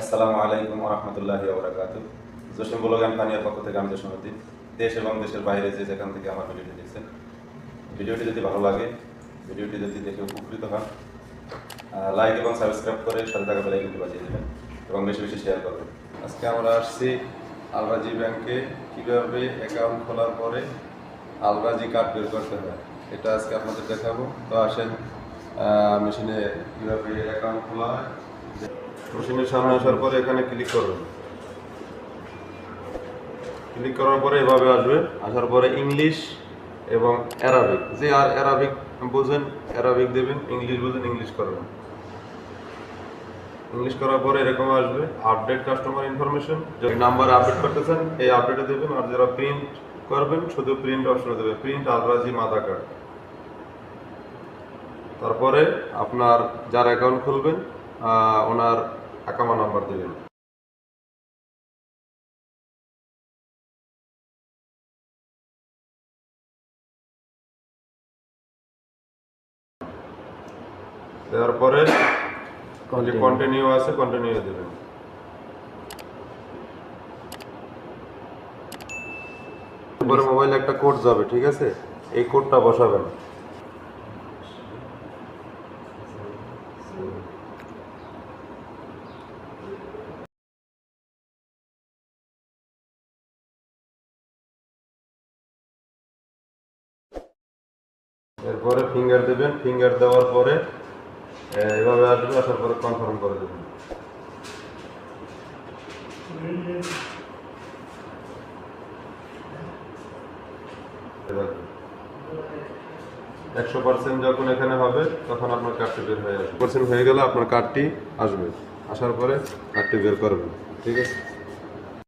আসসালামু আলাইকুম রহমতুল্লাহি ওবরাকাত জসিম বলগান পানিয়ার পক্ষ থেকে আমি জসীমউদ্দিন দেশ এবং দেশের বাইরে যে যেখান থেকে আমার ভিডিওটি দেখছেন, ভিডিওটি যদি ভালো লাগে, ভিডিওটি যদি দেখে উপকৃত হন লাইক এবং সাবস্ক্রাইব করে সাথে থাকা বেলাইকনটি বাজিয়ে দেবেন এবং বেশি বেশি শেয়ার করবেন। আজকে আমরা আসছি আলরাজি ব্যাংকে। কীভাবে অ্যাকাউন্ট খোলার পরে আলরাজি কার্ড বের করতে হয়, এটা আজকে আপনাদের দেখাবো। তো আসেন মেশিনে কীভাবে অ্যাকাউন্ট খোলা হয়। মেশিনের সামনে আসার পরে এখানে ক্লিক করবেন। ক্লিক করার পরে এভাবে আসবে। আসার পরে ইংলিশ এবং অ্যারাবিক যে আর অ্যারাবিক বোঝেন অ্যারাবিক দেবেন ইংলিশ বোঝেন ইংলিশ করবেন। ইংলিশ করার পরে এরকম আসবে আপডেট কাস্টমার ইনফরমেশন যদি নাম্বার আপডেট করতে চান, এই আপডেটে দেবেন। আর যারা প্রিন্ট করবেন, শুধু প্রিন্ট অপশনে দেবে। প্রিন্ট আলরাজি মাদা কার্ড তারপরে আপনার যার অ্যাকাউন্ট খুলবেন ওনার আকামা নাম্বার দেবেন দেওয়ার পরে যে কন্টিনিউ আছে কন্টিনিউ দেবেন। পরে মোবাইলে একটা কোড যাবে ঠিক আছে? এই কোডটা বসাবেন। এরপরে ফিঙ্গার দেবেন ফিঙ্গার দেওয়ার পরে এভাবে আসবে, আসার পরে কনফার্ম করে দেবেন। একশো পার্সেন্ট যখন এখানে হবে, তখন আপনার কার্ডটি বের হয়ে আসবে। পার্সেন্ট হয়ে গেলে আপনার কার্ডটি আসবে। আসার পরে কার্ডটি বের করবেন, ঠিক আছে?